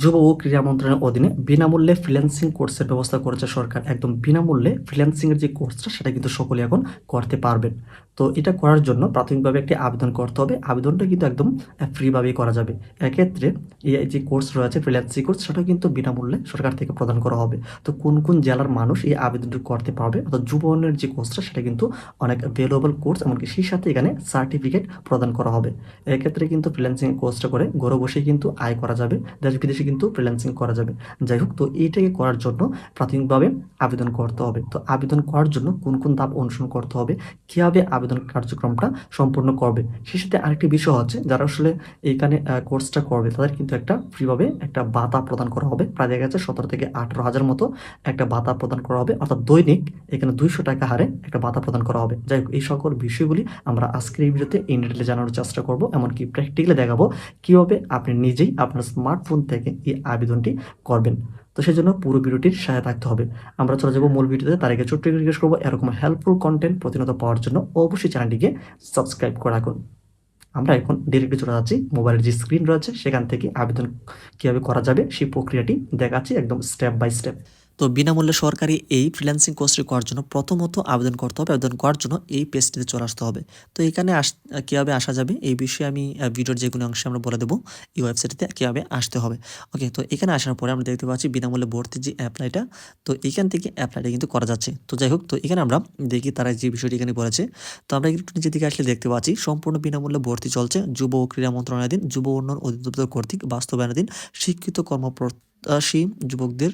যুব ও ক্রীড়া মন্ত্রণালয়ের অধীনে বিনামূল্যে ফ্রিল্যান্সিং কোর্সের ব্যবস্থা করেছে সরকার। একদম বিনামূল্যে ফ্রিল্যান্সিংয়ের যে কোর্সটা সেটা কিন্তু সকলে এখন করতে পারবেন। তো এটা করার জন্য প্রাথমিকভাবে একটি আবেদন করতে হবে। আবেদনটা কিন্তু একদম ফ্রিভাবেই করা যাবে। এক্ষেত্রে এই যে কোর্স রয়েছে ফ্রিল্যান্সিং কোর্স সেটা কিন্তু বিনামূল্যে সরকার থেকে প্রদান করা হবে। তো কোন কোন জেলার মানুষ এই আবেদনটি করতে পারবে, অর্থাৎ যুব উন্নয়নের যে কোর্সটা সেটা কিন্তু অনেক ভ্যালুয়েবল কোর্স এমনকি সেই সাথে এখানে সার্টিফিকেট প্রদান করা হবে। এক্ষেত্রে কিন্তু ফ্রিল্যান্সিং কোর্সটা করে ঘরে বসেই কিন্তু আয় করা যাবে। দেশ বিদেশে কিন্তু ফ্রিল্যান্সিং করা যাবে। যাই হোক, তো এইটাকে করার জন্য প্রাথমিকভাবে আবেদন করতে হবে। তো আবেদন করার জন্য কোন কোন ধাপ অনুসরণ করতে হবে, কীভাবে আবেদন কার্যক্রমটা সম্পূর্ণ করবে সেই সাথে আরেকটি বিষয় হচ্ছে, যারা আসলে এইখানে কোর্সটা করবে, তাদের কিন্তু একটা ফ্রিভাবে একটা বাতা প্রদান করা হবে। প্রায় দেখা যাচ্ছে সতেরো থেকে আঠারো হাজার মতো একটা বাতা প্রদান করা হবে। অর্থাৎ দৈনিক এখানে দুইশো টাকা হারে একটা বাতা প্রদান করা হবে। যাই হোক, এই সকল বিষয়গুলি আমরা আজকের এই ভিডিওতে ইন ডিটেলে জানানোর চেষ্টা করব। এমনকি প্র্যাকটিক্যালি দেখাবো কীভাবে আপনি নিজেই আপনার স্মার্টফোন থেকে এই আবেদনটি করবেন। তো সেই জন্য পুরো ভিডিওটির সাথে থাকতে হবে। আমরা চলে যাব মূল ভিডিওতে। তার আগে ছোট্ট জিজ্ঞেস করব, এরকম হেল্পফুল কন্টেন্ট প্রতিনিয়ত পাওয়ার জন্য অবশ্যই চ্যানেলটিকে সাবস্ক্রাইব করে রাখুন। আমরা এখন ডিরেক্টলি চলে যাচ্ছি। মোবাইলের যে স্ক্রিন রয়েছে, সেখান থেকে আবেদন কীভাবে করা যাবে, সেই প্রক্রিয়াটি দেখাচ্ছি একদম স্টেপ বাই স্টেপ তো বিনামূল্যে সরকারি এই ফ্রিল্যান্সিং কোর্সটি করার জন্য প্রথমত আবেদন করতে হবে, আবেদন করার জন্য এই পেজটিতে চলে আসতে হবে। তো এখানে আস, কীভাবে আসা যাবে এই বিষয়ে আমি ভিডিওর যে কোনো অংশে আমরা বলে দেবো, এই ওয়েবসাইটটিতে কীভাবে আসতে হবে। ওকে তো এখানে আসার পরে আমরা দেখতে পাচ্ছি বিনামূল্যে ভর্তি যে অ্যাপ্লাইটা তো এখান থেকে অ্যাপ্লাইটা কিন্তু করা যাচ্ছে। তো যাই হোক, তো এখানে আমরা দেখি তারা যে বিষয়টি এখানে বলেছে। তো আমরা একটু নিচের দিকে আসলে দেখতে পাচ্ছি, সম্পূর্ণ বিনামূল্যে ভর্তি চলছে। যুব ও ক্রীড়া মন্ত্রণালয়াধীন যুব উন্নয়ন অধিদপ্তর কর্তৃক বাস্তবায়নাধীন শিক্ষিত কর্মপ্রত্যাশী যুবকদের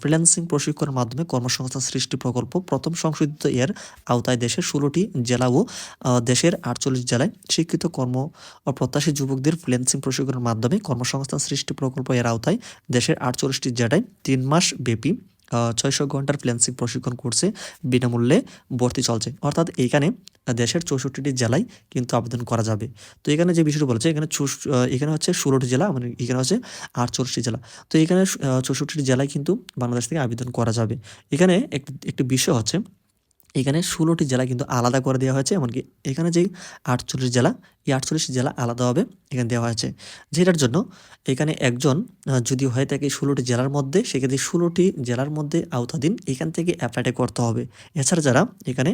ফ্রিল্যান্সিং প্রশিক্ষণের মাধ্যমে কর্মসংস্থান সৃষ্টি প্রকল্প প্রথম সংশোধিত এর আওতায় দেশের ষোলোটি জেলা ও দেশের আটচল্লিশ জেলায় শিক্ষিত কর্ম প্রত্যাশী যুবকদের ফ্রিল্যান্সিং প্রশিক্ষণের মাধ্যমে কর্মসংস্থান সৃষ্টি প্রকল্প এর আওতায় দেশের আটচল্লিশটি জেলায় তিন মাস ব্যাপী ছয়শো ঘণ্টার ফ্লেন্সিং প্রশিক্ষণ কোর্সে বিনামূল্যে ভর্তি চলছে। অর্থাৎ এখানে দেশের চৌষট্টিটি জেলায় কিন্তু আবেদন করা যাবে। তো এখানে যে বিষয়টি বলেছে, এখানে এখানে হচ্ছে ষোলোটি জেলা মানে এখানে হচ্ছে আটচল্লিশটি জেলা। তো এখানে চৌষট্টিটি জেলায় কিন্তু বাংলাদেশ থেকে আবেদন করা যাবে। এখানে একটি বিষয় হচ্ছে এখানে ষোলোটি জেলা কিন্তু আলাদা করে দেওয়া হয়েছে, এমনকি এখানে যেই আটচল্লিশ জেলা, এই আটচল্লিশ জেলা আলাদাভাবে এখানে দেওয়া হয়েছে। যেটার জন্য এখানে একজন যদি হয়ে থাকে ষোলোটি জেলার মধ্যে, সেক্ষেত্রে ষোলোটি জেলার মধ্যে আওতাধীন এখান থেকে অ্যাপ্লাইটা করতে হবে। এছাড়া যারা এখানে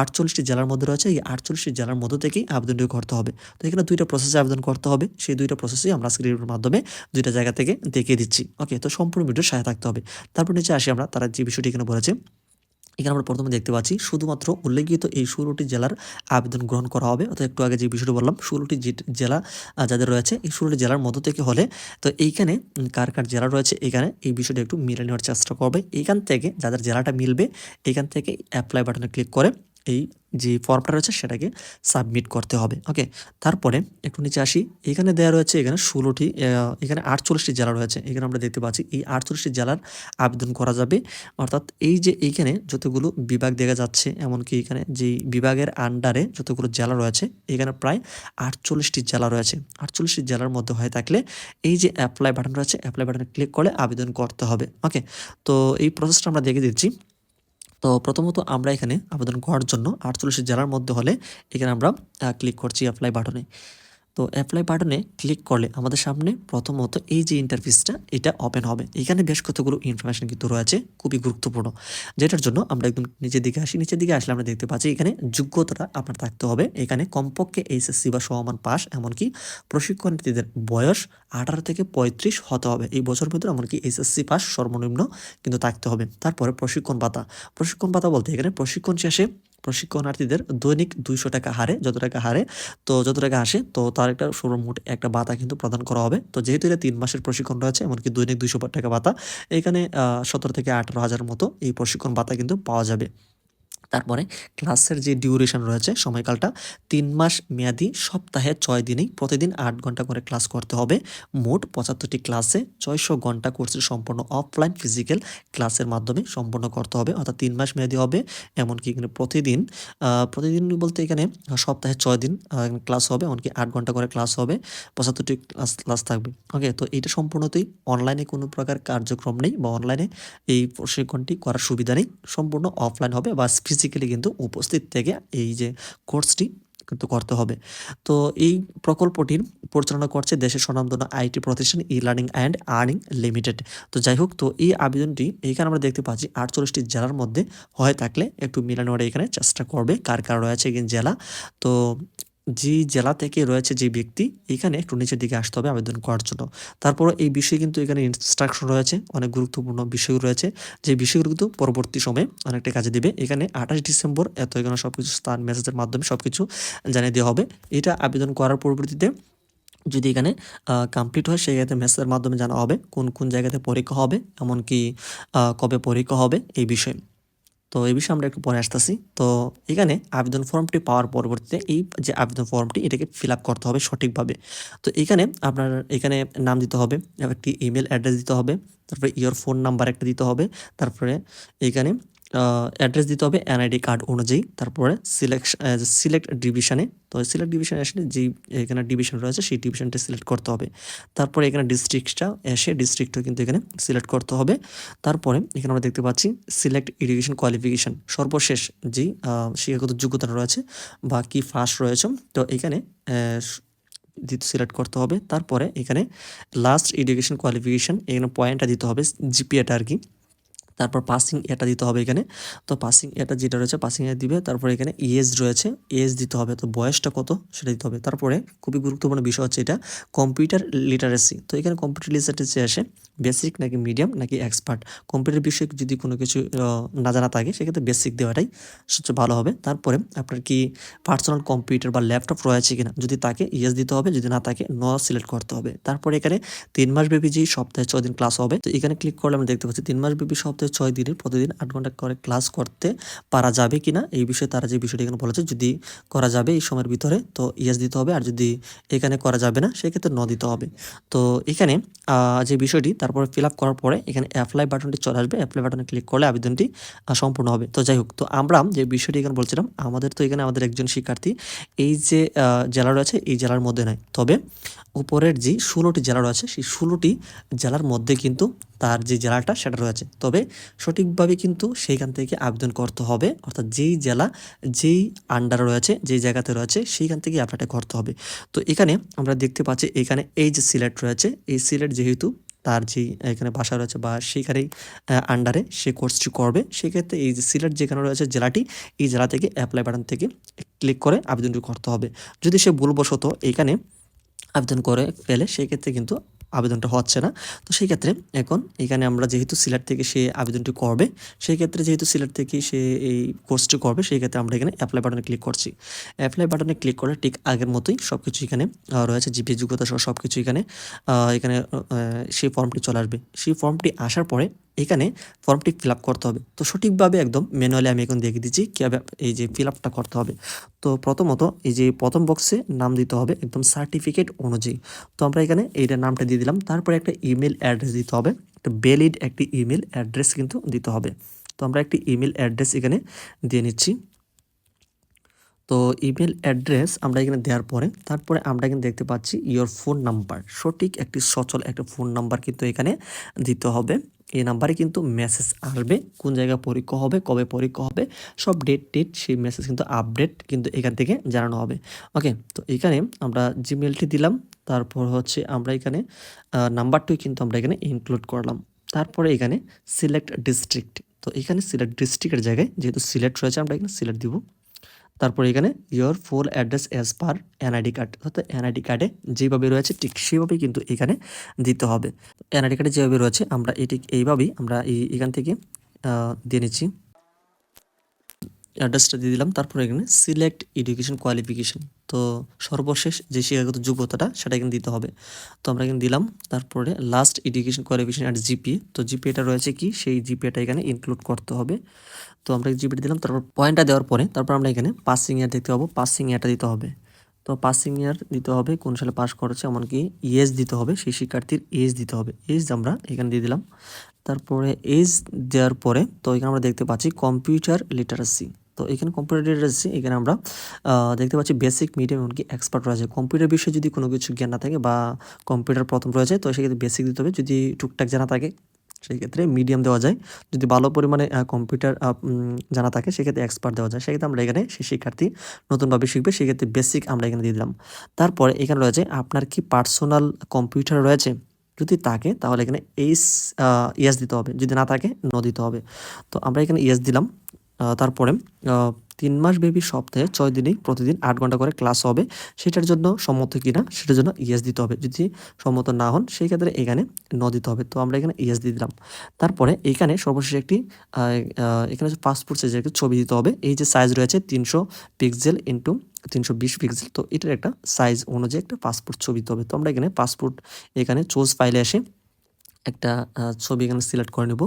আটচল্লিশটি জেলার মধ্যে রয়েছে, এই আটচল্লিশটি জেলার মধ্যে থেকেই আবেদনটি করতে হবে। তো এখানে দুইটা প্রসেসে আবেদন করতে হবে, সেই দুইটা প্রসেসই আমরা স্ক্রিনের মাধ্যমে দুইটা জায়গা থেকে দেখিয়ে দিচ্ছি। ওকে তো সম্পূর্ণ ভিডিও সাথে থাকতে হবে। তারপর নিচে আসি আমরা, তারা যে বিষয়টি এখানে বলেছে। এখানে আমরা প্রথমে দেখতে পাচ্ছি, শুধুমাত্র উল্লেখিত এই ষোলোটি জেলার আবেদন গ্রহণ করা হবে। অর্থাৎ একটু আগে যে বিষয়টি বললাম, ষোলোটি জেলা যাদের রয়েছে, এই ষোলোটি জেলার মধ্য থেকে হলে, তো এইখানে কার কার জেলা রয়েছে এখানে, এই বিষয়টি একটু মিলে নেওয়ার চেষ্টা করবে। এইখান থেকে যাদের জেলাটা মিলবে এখান থেকে অ্যাপ্লাই বাটনে ক্লিক করে এই যে ফর্মটা রয়েছে সেটাকে সাবমিট করতে হবে ওকে তারপরে একটু নিচে আসি, এখানে দেওয়া রয়েছে এখানে ষোলোটি এখানে আটচল্লিশটি জেলা রয়েছে, এখানে আমরা দেখতে পাচ্ছি এই আটচল্লিশটি জেলার আবেদন করা যাবে। অর্থাৎ এই যে এইখানে যতগুলো বিভাগ দেখা যাচ্ছে, এমনকি এখানে যে বিভাগের আন্ডারে যতগুলো জেলা রয়েছে, এখানে প্রায় আটচল্লিশটি জেলা রয়েছে। আটচল্লিশটি জেলার মধ্যে হয়ে থাকলে এই যে অ্যাপ্লাই বাটন রয়েছে অ্যাপ্লাই বাটনে ক্লিক করে আবেদন করতে হবে ওকে তো এই প্রসেসটা আমরা দেখে দিচ্ছি। তো প্রথমত আমরা এখানে আবেদন করার জন্য আটচল্লিশ জেলার মধ্যে হলে এখানে আমরা ক্লিক করছি অ্যাপ্লাই বাটনে তো অ্যাপ্লাই বাটনে ক্লিক করলে আমাদের সামনে প্রথমত এই যে ইন্টারফেসটা এটা ওপেন হবে। এখানে বেশ কতগুলো ইনফরমেশন কিন্তু রয়েছে, খুবই গুরুত্বপূর্ণ। যেটার জন্য আমরা একদম নিচের দিকে আসি, নিচের দিকে আসলে আমরা দেখতে পাচ্ছি এখানে যোগ্যতাটা আপনার থাকতে হবে। এখানে কমপক্ষে এইচএসসি বা সমমান পাস, এমনকি প্রশিক্ষণার্থীদের বয়স আঠারো থেকে পঁয়ত্রিশ হতে হবে। এই বছর ভিতরে এমনকি এইচএসসি পাস সর্বনিম্ন কিন্তু থাকতে হবে। তারপরে প্রশিক্ষণ ভাতা। প্রশিক্ষণ ভাতা বলতে এখানে প্রশিক্ষণ শেষে প্রশিক্ষণার্থীদের দৈনিক দুইশো টাকা হারে, যত টাকা হারে, তো যত টাকা আসে, তো তার একটা সর্বমোট একটা বাতা কিন্তু প্রদান করা হবে। তো যেহেতু এটা তিন মাসের প্রশিক্ষণ রয়েছে, এমনকি দৈনিক দুইশো টাকা বাতা এখানে সতেরো থেকে আঠারো হাজার মতো এই প্রশিক্ষণ ভাতা কিন্তু পাওয়া যাবে। তারপরে ক্লাসের যে ডিউরেশন রয়েছে সময়কালটা, তিন মাস মেয়াদি সপ্তাহে ছয় দিনেই প্রতিদিন আট ঘণ্টা করে ক্লাস করতে হবে। মোট পঁচাত্তরটি ক্লাসে ছয়শো ঘণ্টা কোর্সের সম্পূর্ণ অফলাইন ফিজিক্যাল ক্লাসের মাধ্যমে সম্পূর্ণ করতে হবে, অর্থাৎ তিন মাস মেয়াদি হবে। এমনকি এখানে প্রতিদিন প্রতিদিন বলতে এখানে সপ্তাহে ছয় দিন ক্লাস হবে, এমনকি আট ঘণ্টা করে ক্লাস হবে। পঁচাত্তরটি ক্লাস ক্লাস থাকবে। ওকে তো এটা সম্পূর্ণতই অনলাইনে কোনো প্রকার কার্যক্রম নেই বা অনলাইনে এই প্রশিক্ষণটি করার সুবিধা নেই। সম্পূর্ণ অফলাইন হবে বা ফিজিক্যালি কিন্তু উপস্থিত থেকে এই যে কোর্সটি কিন্তু করতে হবে। তো এই প্রকল্পটির পরিচালনা করছে দেশের স্বনামধন্য আইটি প্রতিষ্ঠান E learning and earning limited তো যাই হোক, তো এই আবেদনটি এইখানে আমরা দেখতে পাচ্ছি আটচল্লিশটি জেলার মধ্যে হয়ে থাকলে একটু মিলানোর এখানে চেষ্টা করবে। কার কার রয়েছে জেলা? তো যে জেলা থেকে রয়েছে যে ব্যক্তি, এখানে একটু নিচের দিকে আসতে হবে আবেদন করার জন্য। তারপর এই বিষয়ে কিন্তু এখানে ইনস্ট্রাকশন রয়েছে, অনেক গুরুত্বপূর্ণ বিষয় রয়েছে। যে বিষয়গুলো কিন্তু পরবর্তী সময়ে অনেকটা কাজে দিবে। এখানে আঠাশ ডিসেম্বর এত এখানে সব কিছু স্থান মেসেজের মাধ্যমে সব কিছু জানিয়ে দেওয়া হবে। এটা আবেদন করার পরবর্তীতে যদি এখানে কমপ্লিট হয়, সেই সেক্ষেত্রে মেসেজের মাধ্যমে জানা হবে কোন কোন জায়গাতে পরীক্ষা হবে, এমনকি কবে পরীক্ষা হবে, এই বিষয়ে। তো এই বিষয়ে আমরা একটু পরে আসতেছি। তো এখানে আবেদন ফর্মটি পাওয়ার পরবর্তীতে এই যে আবেদন ফর্মটি, এটাকে ফিল আপ করতে হবে সঠিকভাবে। তো এখানে আপনার এখানে নাম দিতে হবে, একটি ইমেল অ্যাড্রেস দিতে হবে, তারপরে ইয়ার ফোন নাম্বার একটা দিতে হবে, তারপরে এখানে অ্যাড্রেস দিতে হবে এনআইডি কার্ড অনুযায়ী। তারপরে সিলেকশন সিলেক্ট ডিভিশনে তো সিলেক্ট ডিভিশনে আসলে যেই এখানে ডিভিশন রয়েছে সেই ডিভিশনটা সিলেক্ট করতে হবে। তারপরে এখানে ডিস্ট্রিক্টটা এসে ডিস্ট্রিক্টও কিন্তু এখানে সিলেক্ট করতে হবে। তারপরে এখানে আমরা দেখতে পাচ্ছি সিলেক্ট এডুকেশন কোয়ালিফিকেশন সর্বশেষ আহ, শিক্ষাগত যোগ্যতা রয়েছে বা কি ফার্স্ট রয়েছে। তো এখানে সিলেক্ট করতে হবে। তারপরে এখানে লাস্ট এডুকেশন কোয়ালিফিকেশন এখানে পয়েন্টটা দিতে হবে জিপিএটা আর কি তারপর পাসিং এটা দিতে হবে এখানে। তো পাসিং এটা যেটা রয়েছে পাসিং এটা দিবে। তারপর এখানে এজ রয়েছে। এজ দিতে হবে। তো বয়সটা কত? সেটা দিতে হবে। তারপরে খুবই গুরুত্বপূর্ণ বিষয় হচ্ছে এটা কম্পিউটার লিটারেসি তো এখানে কম্পিউটার লিটারেসি আসে। বেসিক নাকি মিডিয়াম নাকি এক্সপার্ট কম্পিউটার বিষয়ে যদি কোনো কিছু না জানা থাকে, সেক্ষেত্রে বেসিক দেওয়াটাই সবচেয়ে ভালো হবে। তারপরে আপনার কি পার্সোনাল কম্পিউটার বা ল্যাপটপ রয়েছে কিনা? যদি তাকে ইয়েস দিতে হবে, যদি না থাকে ন সিলেক্ট করতে হবে। তারপরে এখানে তিন মাস ব্যাপী যে সপ্তাহে ছয় দিন ক্লাস হবে, তো এখানে ক্লিক করলে আমরা দেখতে পাচ্ছি তিন মাস ব্যাপী সপ্তাহে ছয় দিনে প্রতিদিন আট ঘণ্টা করে ক্লাস করতে পারা যাবে কিনা? এই বিষয়ে তারা যে বিষয়টি এখানে বলেছে, যদি করা যাবে এই সময়ের ভিতরে, তো ইয়েস দিতে হবে। আর যদি এখানে করা যাবে না, সেক্ষেত্রে ন দিতে হবে। তো এখানে যে বিষয়টি তারপরে ফিল আপ করার পরে এখানে অ্যাপ্লাই বাটনটি চলে আসবে। অ্যাপ্লাই বাটনে ক্লিক করলে আবেদনটি সম্পূর্ণ হবে। তো যাই হোক, তো আমরা যে বিষয়টি এখানে বলছিলাম, আমাদের তো এখানে আমাদের একজন শিক্ষার্থী, এই যে জেলা রয়েছে, এই জেলার মধ্যে নয়। তবে উপরের যে ষোলোটি জেলা রয়েছে, সেই ষোলোটি জেলার মধ্যে কিন্তু তার যে জেলাটা, সেটা রয়েছে। তবে সঠিকভাবে কিন্তু সেইখান থেকে আবেদন করতে হবে। অর্থাৎ যেই জেলা, যেই আন্ডার রয়েছে, যেই জায়গাতে রয়েছে, সেইখান থেকে অ্যাপ্লাইটা করতে হবে। তো এখানে আমরা দেখতে পাচ্ছি, এখানে এই যে সিলেট রয়েছে। এই সিলেট যেহেতু তার যে এখানে বাসা রয়েছে বা সেইখানেই আন্ডারে সে কোর্সটি করবে। সেক্ষেত্রে এই যে সিলেট যেখানে রয়েছে জেলাটি, এই জেলা থেকে অ্যাপ্লাই বাটন থেকে ক্লিক করে আবেদনটি করতে হবে। যদি সে ভুলবশত এখানে আবেদন করে পেলে সেক্ষেত্রে কিন্তু আবেদনটা হচ্ছে না। তো সেই ক্ষেত্রে এখন এখানে আমরা যেহেতু সিলেট থেকে সে আবেদনটি করবে, সেই ক্ষেত্রে যেহেতু সিলেট থেকে সে এই কোর্সটি করবে, সেই ক্ষেত্রে আমরা এখানে অ্যাপ্লাই বাটনে ক্লিক করছি। অ্যাপ্লাই বাটনে ক্লিক করলে ঠিক আগের মতোই সব কিছু এখানে রয়েছে, জিপি যোগ্যতা সহ সব কিছু এখানে এখানে সেই ফর্মটি চলে আসবে। সেই ফর্মটি আসার পরে এখানে ফর্মটি ফিল করতে হবে। তো সঠিকভাবে একদম ম্যানুয়ালি আমি এখন দেখিয়ে দিচ্ছি কীভাবে এই যে ফিল করতে হবে। তো প্রথমত এই যে প্রথম বক্সে নাম দিতে হবে একদম সার্টিফিকেট অনুযায়ী। তো আমরা এখানে এইটা নামটা দিয়ে দিলাম। তারপরে একটা ইমেল অ্যাড্রেস দিতে হবে। একটা ভ্যালিড একটি ইমেল অ্যাড্রেস কিন্তু দিতে হবে। তো আমরা একটি ইমেল অ্যাড্রেস এখানে দিয়ে নিচ্ছি। তো ইমেল অ্যাড্রেস আমরা এখানে দেওয়ার পরে তারপরে আমরা এখানে দেখতে পাচ্ছি ইওর ফোন নাম্বার সঠিক একটি সচল একটা ফোন নাম্বার কিন্তু এখানে দিতে হবে। এই নাম্বারে কিন্তু মেসেজ আসবে, কোন জায়গায় পরীক্ষা হবে, কবে পরীক্ষা হবে, সব ডেট ডেট সেই মেসেজ কিন্তু আপডেট কিন্তু এখান থেকে জানানো হবে। ওকে তো এখানে আমরা জিমেলটি দিলাম, তারপর হচ্ছে আমরা এখানে নাম্বারটিও কিন্তু আমরা এখানে ইনক্লুড করলাম। তারপরে এখানে সিলেক্ট ডিস্ট্রিক্ট তো এখানে সিলেক্ট ডিস্ট্রিক্টের জায়গায় যেহেতু সিলেক্ট রয়েছে, আমরা এখানে সিলেক্ট দিব। তারপর এখানে your full address as per NID card অর্থাৎ এনআইডি কার্ডে যেভাবে রয়েছে ঠিক সেভাবেই কিন্তু এখানে দিতে হবে। এনআইডি কার্ডে যেভাবে রয়েছে, আমরা এটি এইভাবেই আমরা এই এখান থেকে দিয়ে নিচ্ছি। অ্যাড্রেসটা দিয়ে দিলাম। তারপর এখানে সিলেক্ট এডুকেশন কোয়ালিফিকেশন তো সর্বশেষ যে শিক্ষাগত যোগ্যতাটা, সেটা এখানে দিতে হবে। তো আমরা এখানে দিলাম। তারপরে last education qualification at GP তো জিপিএটা রয়েছে কি? সেই জিপিএটা এখানে ইনক্লুড করতে হবে। তো আমরা জিপিটা দিলাম। তারপর পয়েন্টটা দেওয়ার পরে, তারপর আমরা এখানে পাসিং ইয়ার দেখতে পাবো। পাসিং ইয়ারটা দিতে হবে। তো পাসিং ইয়ার দিতে হবে। কোন সালে পাস করেছে? এমনকি এজ দিতে হবে। সেই শিক্ষার্থীর এজ দিতে হবে। এজ আমরা এখানে দিয়ে দিলাম। তারপরে এজ দেওয়ার পরে, তো এখানে আমরা দেখতে পাচ্ছি কম্পিউটার লিটারেসি তো এখানে কম্পিউটার লিটারেসি এখানে আমরা দেখতে পাচ্ছি বেসিক মিডিয়াম এমনকি এক্সপার্ট রয়েছে। কম্পিউটার বিষয়ে যদি কোনো কিছু জ্ঞান না থাকে বা কম্পিউটার প্রথম রয়েছে, তো সেক্ষেত্রে বেসিক দিতে হবে। যদি টুকটাক জানা থাকে সেই ক্ষেত্রে মিডিয়াম দেওয়া যায়। যদি ভালো পরিমাণে কম্পিউটার জানা থাকে, সেক্ষেত্রে এক্সপার্ট দেওয়া যায়। সেক্ষেত্রে আমরা এখানে সেই শিক্ষার্থী নতুনভাবে শিখবে, সেক্ষেত্রে বেসিক আমরা এখানে দিয়ে দিলাম। তারপরে এখানে রয়েছে আপনার কি পার্সোনাল কম্পিউটার রয়েছে? যদি থাকে, তাহলে এখানে এইস ইয়েস দিতে হবে। যদি না থাকে ন দিতে হবে। তো আমরা এখানে ইয়েস দিলাম। তারপরে তিন মাস ব্যাপী সপ্তাহে ছয় দিনেই প্রতিদিন আট ঘণ্টা করে ক্লাস হবে। সেটার জন্য সম্মত কিনা, সেটার জন্য ইয়েস দিতে হবে। যদি সম্মত না হন, সেই ক্ষেত্রে এখানে ন দিতে হবে। তো আমরা এখানে ইয়েস দিয়ে দিলাম। তারপরে এখানে সর্বশেষ একটি এখানে পাসপোর্ট সাইজের একটি ছবি দিতে হবে। এই যে সাইজ রয়েছে তিনশো পিক্সেল ইন্টু তিনশো বিশ পিক্সেল তো এটার একটা সাইজ অনুযায়ী একটা পাসপোর্ট ছবি দিতে হবে। তো আমরা এখানে পাসপোর্ট এখানে চোজ ফাইলে এসে একটা ছবি এখানে সিলেক্ট করে নেব।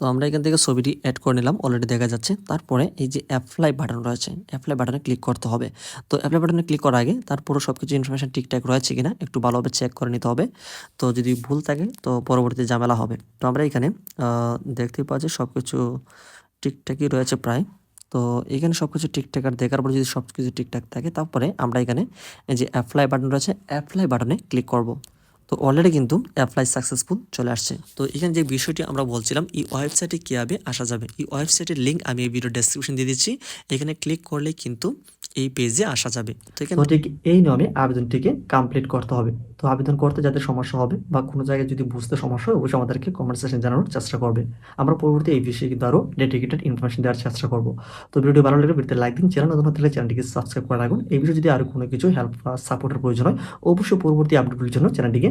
তো আমরা এখান থেকে ছবিটি অ্যাড করে নিলাম অলরেডি দেখা যাচ্ছে। তারপরে এই যে অ্যাপ্লাই বাটন রয়েছে অ্যাপ্লাই বাটনে ক্লিক করতে হবে। তো অ্যাপ্লাই বাটনে ক্লিক করার আগে তারপরও সব কিছু ইনফরমেশান ঠিকঠাক রয়েছে কিনা একটু ভালোভাবে চেক করে নিতে হবে। তো যদি ভুল থাকে তো পরবর্তীতে ঝামেলা হবে। তো আমরা এখানে আহ, দেখতেই পাওয়া যায় সব কিছু ঠিকঠাকই রয়েছে প্রায়। তো এখানে সব কিছু ঠিকঠাক আর দেখার পর যদি সব কিছু ঠিকঠাক থাকে তারপরে আমরা এখানে যে অ্যাপ্লাই বাটন রয়েছে অ্যাপ্লাই বাটনে ক্লিক করব। তো অলরেডি কিন্তু অ্যাপ্লাই সাকসেসফুল চলে আসছে। তো এখানে যে বিষয়টি আমরা বলছিলাম, এই ওয়েবসাইটে কীভাবে আসা যাবে? এই ওয়েবসাইটের লিঙ্ক আমি এই ভিডিও ডেসক্রিপশন দিয়ে দিচ্ছি। এখানে ক্লিক করলে কিন্তু এই পেজে আসা যাবে। তো ঠিক এই নিয়মে আবেদনটিকে কমপ্লিট করতে হবে। তো আবেদন করতে যাদের সমস্যা হবে বা কোনো জায়গায় যদি বুঝতে সমস্যা হয়, অবশ্যই আমাদেরকে কমেন্ট সেকশন জানানোর চেষ্টা করবে। আমরা পরবর্তী এই বিষয়ে কিন্তু আরও ডেডিকেটেড ইনফরমেশন দেওয়ার চেষ্টা করব। তো ভিডিও ভালো লাগলে ভিডিওতে লাইক দিন চ্যানেল নতুন হলে চ্যানেলটিকে সাবস্ক্রাইব করে রাখুন। এই বিষয়ে যদি আরও কোনো কিছু হেল্প সাপোর্টের প্রয়োজন হয়, অবশ্যই পরবর্তী আপডেটগুলির জন্য চ্যানেলটিকে